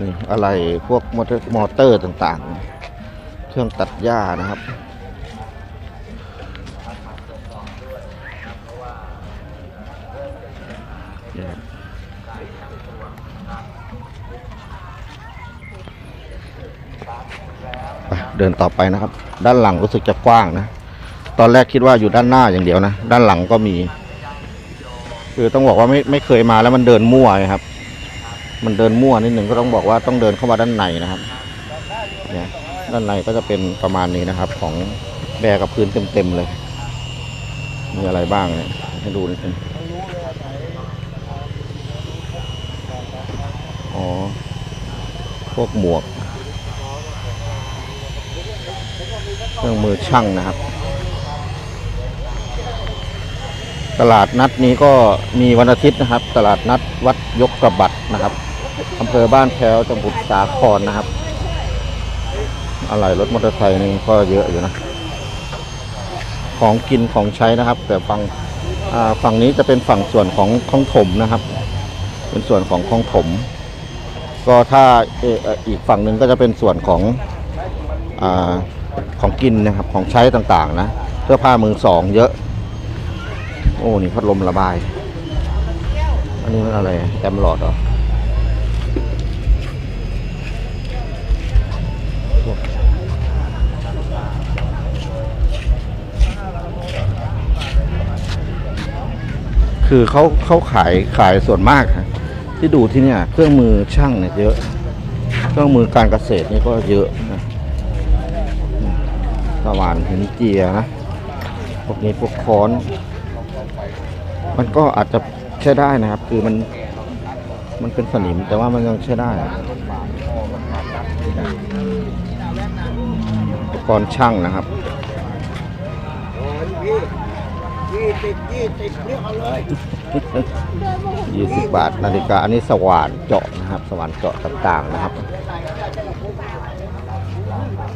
นี่อะไรพวกมอเตอร์มอเตอร์ต่างๆ เครื่องตัดหญ้านะครับ เดินต่อไปนะครับ ด้านหลังรู้สึกจะกว้างนะ ตอนแรกคิดว่าอยู่ด้านหน้าอย่างเดียวนะ ด้านหลังก็มี คือต้องบอกว่าไม่ไม่เคยมาแล้วมันเดินมั่วครับ มันเดินมั่วนิดหนึ่งก็ต้องบอกว่าต้องเดินเข้ามาด้านในนะครับเนี่ยด้านในก็จะเป็นประมาณนี้นะครับ ของแบกกับพื้นเต็มๆเลย มีอะไรบ้างเนี่ยให้ดูนิดนึงอ๋อ พวกหมวก เครื่องมือช่างนะครับตลาดนัดนี้ก็มีวันอาทิตย์นะครับ ตลาดนัดวัดยกกระบัดนะครับ อำเภอบ้านแพ้วจังหวัดสาครนะครับ อะไรรถมอเตอร์ไซค์นี่ก็เยอะอยู่นะ ของกินของใช้นะครับ แต่ฝั่งอ่าฝั่งนี้จะเป็นฝั่งส่วนของของถมนะครับ เป็นส่วนของของถม ก็ถ้าอ,อีกฝั่งหนึ่งก็จะเป็นส่วนของอาของกินนะครับของใช้ต่างๆนะเสื้อผ้ามือสองเยอะ โอ้นี่พัดลมระบาย อันนี้มันอะไรแอมหลอดเหรอ คือเขาเขาขายขายส่วนมากนะที่ดูที่เนี่ยเครื่องมือช่างเนี่ยเยอะ เครื่องมือการเกษตรนี่ก็เยอะนะสว่านหินเจียนะพวกนี้พวกค้อน มันก็อาจจะใช้ได้นะครับ คือมันมันเป็นสนิมแต่ว่ามันยังใช้ได้อุปกรณ์ช่างนะครับ สิบยี่สิบเรียกเอาเลยยี่สิบบาทนาฬิกาอันนี้สว่านเจาะนะครับ สว่านเจาะต่างๆนะครับ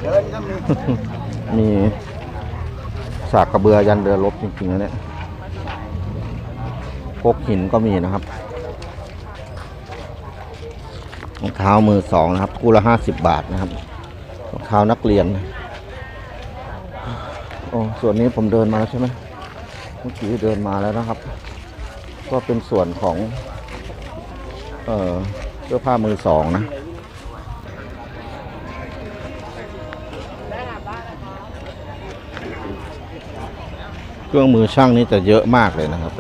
เดินก็มีมีสากกระเบือยันเรือรบจริงๆนะเนี่ยพกหินก็มีนะครับรองเท้ามือสองนะครับคู่ละห้าสิบบาทนะครับรองเท้านักเรียนโอ้ส่วนนี้ผมเดินมาแล้วใช่ไหม เมื่อกี้เดินมาแล้วนะครับ ก็เป็นส่วนของ เอ่อเสื้อผ้ามือสองนะเครื่องมือช่างนี่จะเยอะมากเลยนะครับ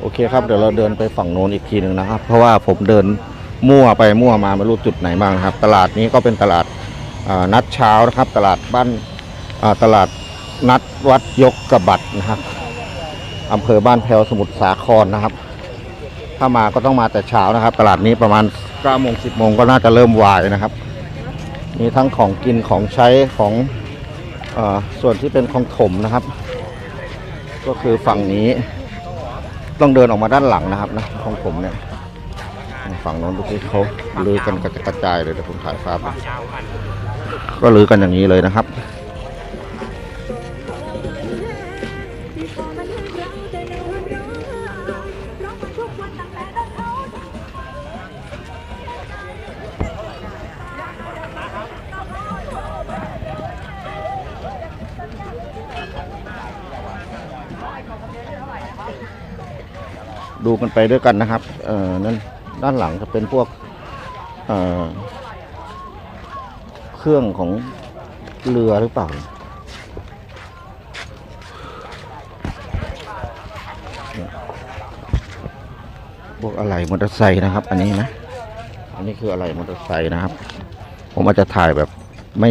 โอเคครับ เดี๋ยวเราเดินไปฝั่งโน้นอีกทีหนึ่งนะครับ เพราะว่าผมเดินมั่วไปมั่วมาไม่รู้จุดไหนบ้างนะครับ ตลาดนี้ก็เป็นตลาดนัดเช้านะครับ ตลาดบ้านตลาด นัดวัดยกกระบัดนะครับอำเภอบ้านแพวสมุทรสาครนะครับ ถ้ามาก็ต้องมาแต่เช้านะครับ ตลาดนี้ประมาณ9โมง10โมงก็น่าจะเริ่มวายนะครับ มีทั้งของกินของใช้ของอส่วนที่เป็นของถมนะครับ ก็คือฝั่งนี้ต้องเดินออกมาด้านหลังนะครับนะของผมเนี่ยฝั่งโน้นดูสิเขาลือกันกระจายเลยเดี๋ยวผมถ่ายภาพก็ลือกันอย่างนี้เลยนะครับ ดูกันไปด้วยกันนะครับเอ่อนั่นด้านหลังจะเป็นพวกเอ่อเครื่องของเรือหรือเปล่า พวกอะไรมอเตอร์ไซค์นะครับ อันนี้นะ อันนี้คืออะไรมอเตอร์ไซค์นะครับ ผมอาจจะถ่ายแบบไม่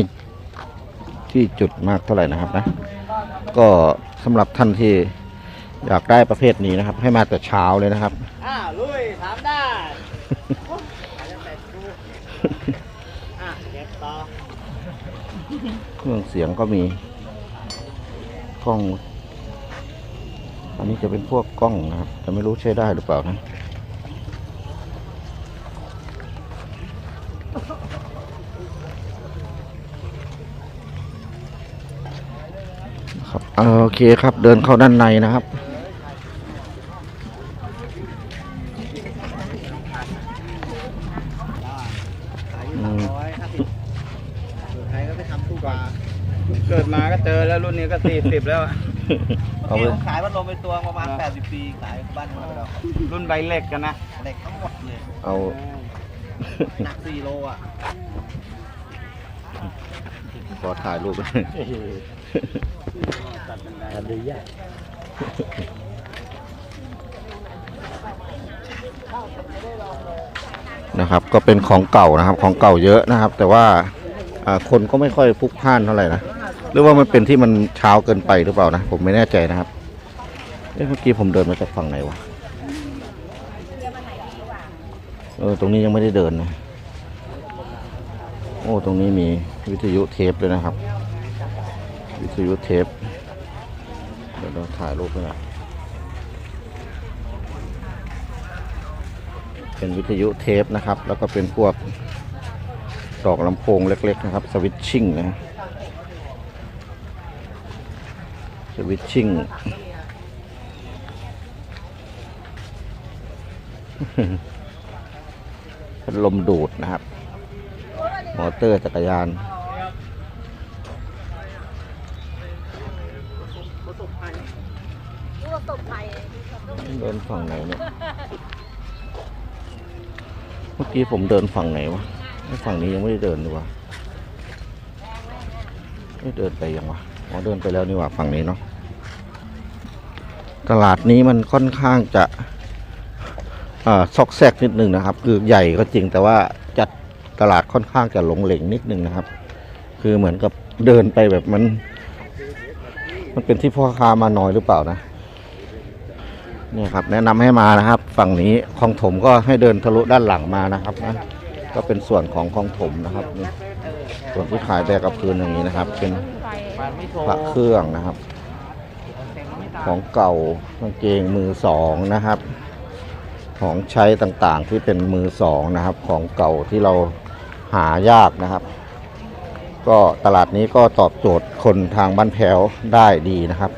ที่จุดมากเท่าไหร่นะครับนะ ก็สำหรับท่านที่ อยากได้ประเภทนี้นะครับ ให้มาแต่เช้าเลยนะครับ อ้าวลุยถามได้อะเก็บต่อเครื่องเสียงก็มีกล้อง อันนี้จะเป็นพวกกล้องนะครับ แต่ไม่รู้ใช้ได้หรือเปล่านะครับเอ่อโอเคครับเดินเข้าด้านในนะครับ ว่า เกิดมาก็เจอแล้วรุ่นนี้ก็สี่สิบแล้วอะเอาไปขายพัดลมเป็นตัวประมาณ 80 ปีขายบ้านเราไปแล้วรุ่นใบเหล็กกันนะเด็กทั้งหมดเลยเอา หนัก4โลอะขอถ่ายรูปอันนี้ยากนะครับ ก็เป็นของเก่านะครับ ของเก่าเยอะนะครับ แต่ว่าอ่า คนก็ไม่ค่อยพลุกพล่านเท่าไหร่นะหรือว่ามันเป็นที่มันเช้าเกินไปหรือเปล่านะ ผมไม่แน่ใจนะครับเอ๊ะเมื่อกี้ผมเดินมาจากฝั่งไหนวะเออตรงนี้ยังไม่ได้เดินนะโอ้ตรงนี้มีวิทยุเทปเลยนะครับ วิทยุเทปเดี๋ยวเราถ่ายรูปไปหน่อยเป็นวิทยุเทปนะครับ แล้วก็เป็นพวก ดอกลำโพงเล็ก ๆ นะครับ สวิตชิ่งนะสวิตชิ่งพัดลมดูดนะครับ มอเตอร์จักรยานประสบภัยเดินฝั่งไหนเนี่ย เมื่อกี้ผมเดินฝั่งไหนวะ ฝั่งนี้ยังไม่ได้เดินดีกว่าไม่เดินไปยังวะอ๋อเดินไปแล้วนี่ว่าฝั่งนี้เนาะตลาดนี้มันค่อนข้างจะอซอกแซกนิดนึงนะครับ คือใหญ่ก็จริงแต่ว่าจัดตลาดค่อนข้างจะหลงเหลงนิดนึงนะครับ คือเหมือนกับเดินไปแบบมัน มันเป็นที่พ่อค้ามาน้อยหรือเปล่านะเนี่ยครับ แนะนำให้มานะครับ ฝั่งนี้คลองถมก็ให้เดินทะลุด้านหลังมานะครับนะ ก็เป็นส่วนของคลองถมนะครับนี่ส่วนที่ขายแบกกับพื้นอย่างนี้นะครับ เป็นพระเครื่องนะครับ ของเก่ากางเกงมือสองนะครับ ของใช้ต่างๆที่เป็นมือสองนะครับ ของเก่าที่เราหายากนะครับ ก็ตลาดนี้ก็ตอบโจทย์คนทางบ้านแพ้วได้ดีนะครับ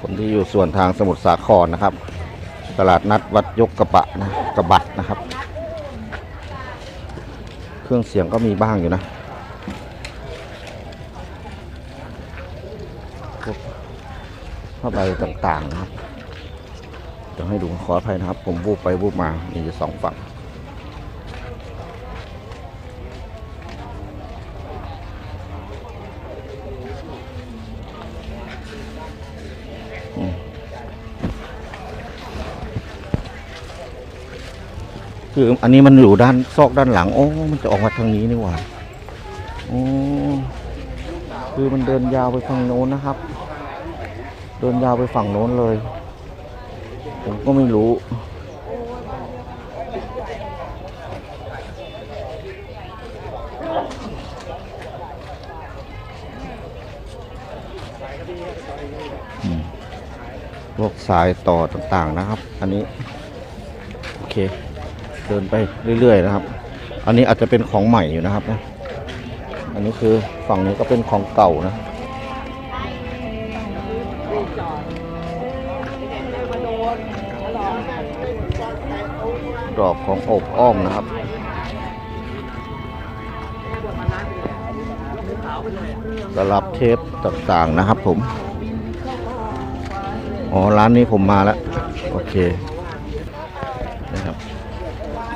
คนที่อยู่ส่วนทางสมุทรสาครนะครับ ตลาดนัดวัดยกกระบะนะกระบัดนะครับ เครื่องเสียงก็มีบ้างอยู่นะพวกผ้าใบต่างๆนะครับเดี๋ยวให้ดูขออภัยนะครับ ผมวูบไปวูบมามีอยู่สองฝั่ง คืออันนี้มันอยู่ด้านซอกด้านหลัง โอ้ มันจะออกมาทางนี้นี่หว่าโอ้คือมันเดินยาวไปฝั่งโน้นนะครับ เดินยาวไปฝั่งโน้นเลย ผมก็ไม่รู้ พวกสายต่อต่างๆนะครับ อันนี้ โอเค เดินไปเรื่อยๆนะครับ อันนี้อาจจะเป็นของใหม่อยู่นะครับนะอันนี้คือฝั่งนี้ก็เป็นของเก่านะดอกของอบอ้อมนะครับตลับเทปต่างๆนะครับผม อ๋อ ร้านนี้ผมมาแล้ว โอเค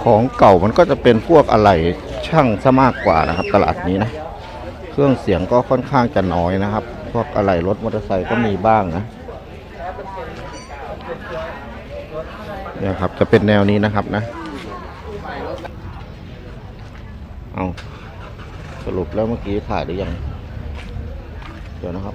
ของเก่ามันก็จะเป็นพวกอะไรช่างซะมากกว่านะครับ ตลาดนี้นะ เครื่องเสียงก็ค่อนข้างจะน้อยนะครับ พวกอะไรรถมอเตอร์ไซค์ก็มีบ้างนะเนี่ยครับจะเป็นแนวนี้นะครับนะ เอาสรุปแล้วเมื่อกี้ถ่ายหรือยัง เดี๋ยวนะครับ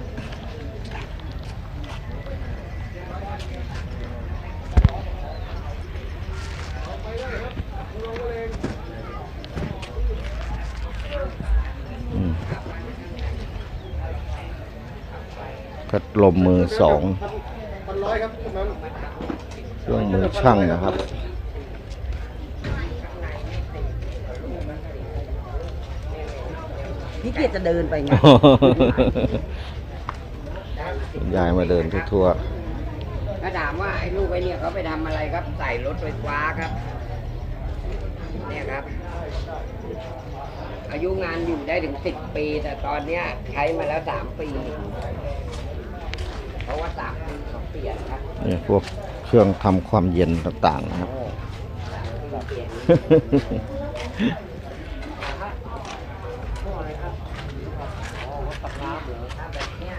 พัดลมมือสองเครื่องมือช่างนะครับพี่เกียรจะเดินไปไงคุณยายมาเดินทั่วก็ถามว่าไอ้ลูกไอ้เนี่ยเขาไปทำอะไรครับ ใส่รถไฟฟ้าครับ เนี่ยครับ อายุงานอยู่ได้ถึงสิบปี แต่ตอนเนี้ยใช้มาแล้วสามปี เพราะว่าสามปีเขาเปลี่ยนครับนี่พวกเครื่องทำความเย็นต่างๆนะครับสามปีเปลี่ยน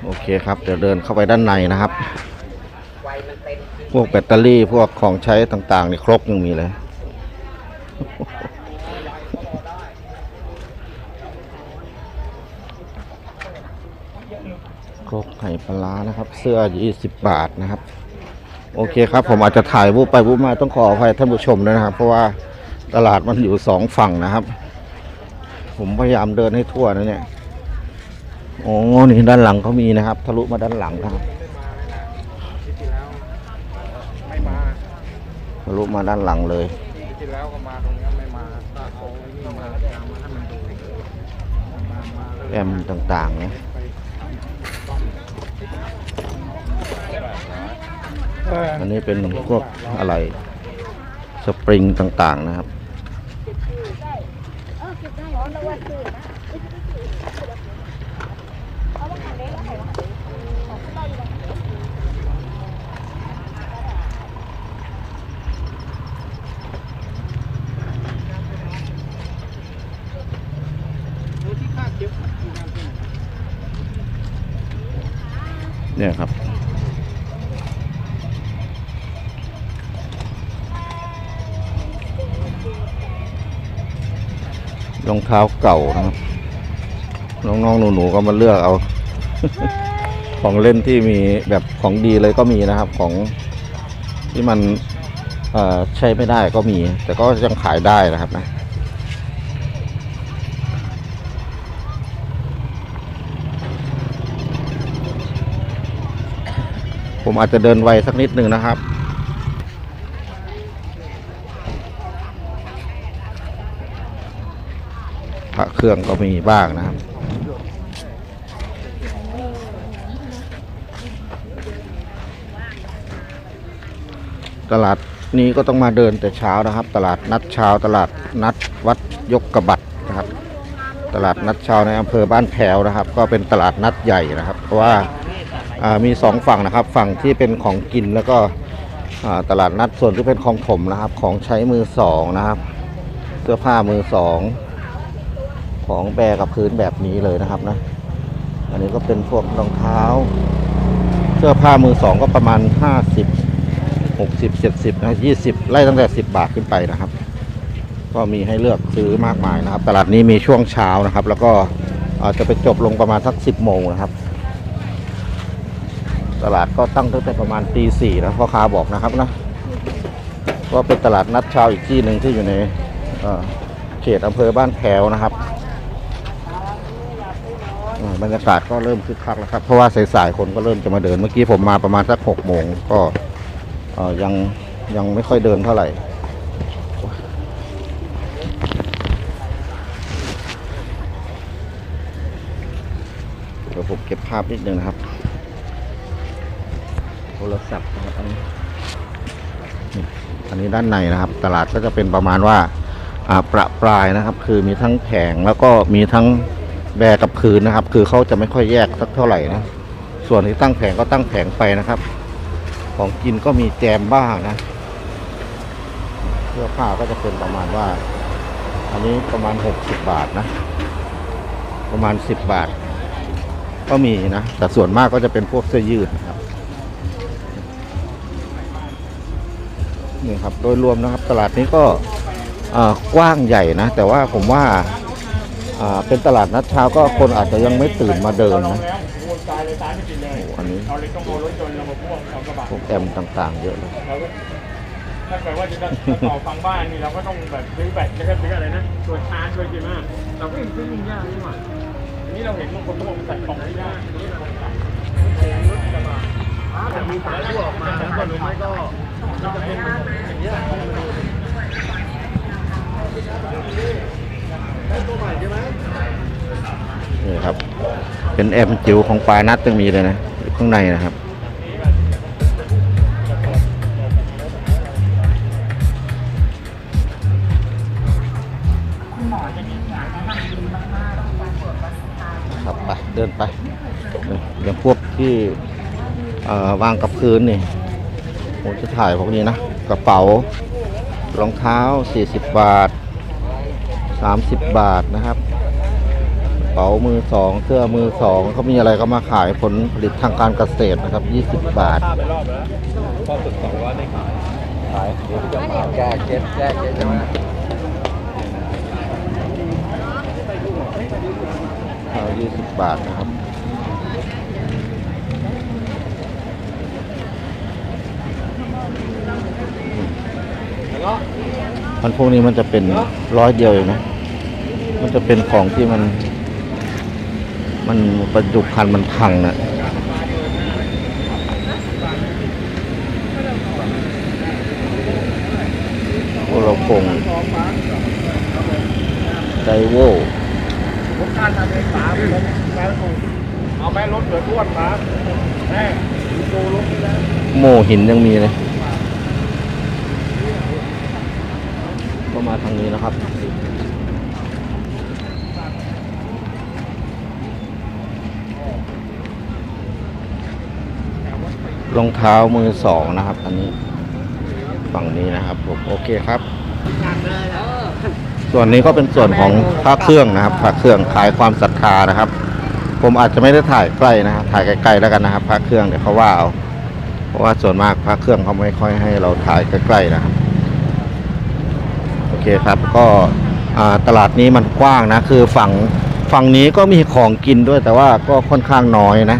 โอเคครับเดี๋ยวเดินเข้าไปด้านในนะครับไวมันเต็ม พวกแบตเตอรี่พวกของใช้ต่างๆนี่ครบยังมีเลย รกไข่ปลาร้านะครับ เสื้อ 20 บาทนะครับ โอเคครับ ผมอาจจะถ่ายวูบไปวูบมาต้องขออภัยท่านผู้ชมด้วยนะครับ เพราะว่าตลาดมันอยู่สองฝั่งนะครับ ผมพยายามเดินให้ทั่วนะเนี่ยโอ้นี่ด้านหลังเขามีนะครับ ทะลุมาด้านหลังนะครับทะลุมาด้านหลังเลยที่แล้วก็มาตรงนี้ไม่มาถ้าเอานี่มาทำให้มันดูแอมต่างๆนะเออ อันนี้เป็นพวกอะไรสปริงต่างๆนะครับ เนี่ยครับ รองเท้าเก่านะครับน้องๆหนูๆก็มาเลือกเอา ของเล่นที่มีแบบของดีเลยก็มีนะครับ ของที่มันใช้ไม่ได้ก็มี แต่ก็ยังขายได้นะครับนะผมอาจจะเดินไวสักนิดหนึ่งนะครับ พระเครื่องก็มีบ้างนะครับตลาดนี้ก็ต้องมาเดินแต่เช้านะครับ ตลาดนัดเช้าตลาดนัดวัดยกกระบัดนะครับ ตลาดนัดเช้าในอำเภอบ้านแพวนะครับ ก็เป็นตลาดนัดใหญ่นะครับ เพราะว่าามีสองฝั่งนะครับ ฝั่งที่เป็นของกินแล้วก็ตลาดนัดส่วนที่เป็นของถมนะครับ ของใช้มือสองนะครับ เสื้อผ้ามือสอง ของแบกับพื้นแบบนี้เลยนะครับนะ อันนี้ก็เป็นพวกรองเท้า เสื้อผ้ามือสองก็ประมาณ 50 60 70นะ20 ไล่ตั้งแต่ 10 บาทขึ้นไปนะครับ ก็มีให้เลือกซื้อมากมายนะครับ ตลาดนี้มีช่วงเช้านะครับ แล้วก็อาจจะไปจบลงประมาณสัก 10 โมงนะครับ ตลาดก็ตั้งตั้งแต่ประมาณตีสี่นะพ่อค้าบอกนะครับนะก็เป็นตลาดนัดเช้าอีกที่หนึ่งที่อยู่ในเขตอำเภอบ้านแถวนะครับ อ่าบรรยากาศก็เริ่มคึกคักแล้วครับ เพราะว่าสายๆคนก็เริ่มจะมาเดิน เมื่อกี้ผมมาประมาณสักหกโมงก็เอ่อยังยังไม่ค่อยเดินเท่าไหร่ เดี๋ยวผมเก็บภาพนิดนึงนะครับ โทรศัพท์นะครับอันนี้นี่อันนี้ด้านในนะครับ ตลาดก็จะเป็นประมาณว่า อ่าประปรายนะครับ คือมีทั้งแผงแล้วก็มีทั้ง แบกกับคืนนะครับ คือเขาจะไม่ค่อยแยกสักเท่าไหร่นะ ส่วนที่ตั้งแผงก็ตั้งแผงไปนะครับ ของกินก็มีแจมบ้างนะเสื้อผ้าก็จะเป็นประมาณว่า อันนี้ประมาณ60บาทนะ ประมาณ10บาท ก็มีนะ แต่ส่วนมากก็จะเป็นพวกเสื้อยืดนะครับนี่ครับโดยรวมนะครับ ตลาดนี้ก็กว้างใหญ่นะ แต่ว่าผมว่า เป็นตลาดนัดเช้าก็คนอาจจะยังไม่ตื่นมาเดินนะอันนี้เราเลยต้องเอารถยนต์เรามาพ่วกระบะพวกแอมต่างๆ เยอะเลยถ้าเกิดว่าจะต่อฟังบ้านนี่เราก็ต้องแบบซื้อแบตแล้วก็ซื้ออะไรนะตัวชาร์จด้วยใช่ไหมเราก็ยังซื้อยิ่งยากนี่หว่าอันนี้เราเห็นบางคนเขาบอกใส่กล่องไม่ได้นนี้เราใส่รถกระบะแต่มีสายรั่วออกมาแล้วก็หรือไม่ก็ก็จะเป็นอย่างเงี้ย นี่ครับ เป็นแอมจิ๋วของปลายนัดต้องมีเลยนะข้างในนะครับครับไปเดินไปอย่างพวกที่วางกับพื้นนี่ผมจะถ่ายพวกนี้นะ กระเป๋ารองเท้า 40 บาท 30 บาทนะครับกระเป๋ามือสองเสื้อมือสองเขามีอะไรก็มาขายผลผลิตทางการเกษตรนะครับ 20 บาทข้ามไปรอบแล้วพอฝึกสองร้อยได้ขายขายแก้เจ็บแก้เจ็บใช่ไหมข้าว20บาทนะครับ มันพวกนี้มันจะเป็นร้อยเดียวเองนะ มันจะเป็นของที่มัน มันประจุพันธ์มันพังนะโอเราคงไดโวผมการทำเองสามผมแม่ผมเอาแม่รถเกิดอ้วนมาแม่ดูรถนี่แล้วโมหินยังมีเลยก็มาทางนี้นะครับ รองเท้ามือสองนะครับ อันนี้ฝั่งนี้นะครับผมโอเคครับ ส่วนนี้ก็เป็นส่วนของพระเครื่องนะครับพระเครื่องขายความศรัทธานะครับ ผมอาจจะไม่ได้ถ่ายใกล้นะครับถ่ายไกล้ๆแล้วกันนะครับพระเครื่องเดี๋ยวเขาว่าเอาเพราะว่าส่วนมากพระเครื่องเขาไม่ค่อยให้เราถ่ายใกล้ๆนะครับโอเคครับก็ตลาดนี้มันกว้างนะคือฝั่งฝั่งนี้ก็มีของกินด้วยแต่ว่าก็ค่อนข้างน้อยนะ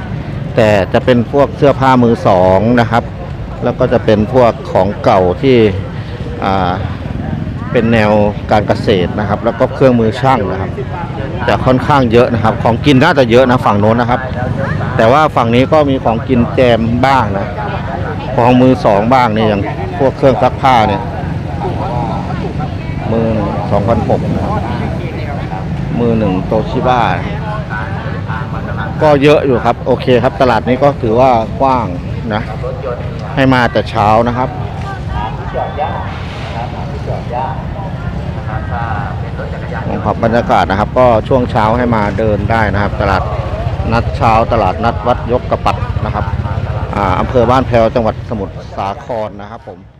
แต่จะเป็นพวกเสื้อผ้ามือสองนะครับ แล้วก็จะเป็นพวกของเก่าที่เป็นแนวการเกษตรนะครับ แล้วก็เครื่องมือช่างนะครับแต่ค่อนข้างเยอะนะครับ ของกินน่าจะเยอะนะฝั่งโน้นนะครับ แต่ว่าฝั่งนี้ก็มีของกินแจมบ้างนะของมือสองบ้างเนี่ยอย่างพวกเครื่องซักผ้าเนี่ยมือสองพันหกมือหนึ่งโตชิบ้า ก็เยอะอยู่ครับ โอเคครับ ตลาดนี้ก็ถือว่ากว้างนะ ให้มาแต่เช้านะครับของขับบรรยากาศนะครับ ก็ช่วงเช้าให้มาเดินได้นะครับ ตลาดนัดเช้าตลาดนัดวัดยกกระปัดนะครับออำเภอบ้านแพวจังหวัดสมุทรสาครนะครับผม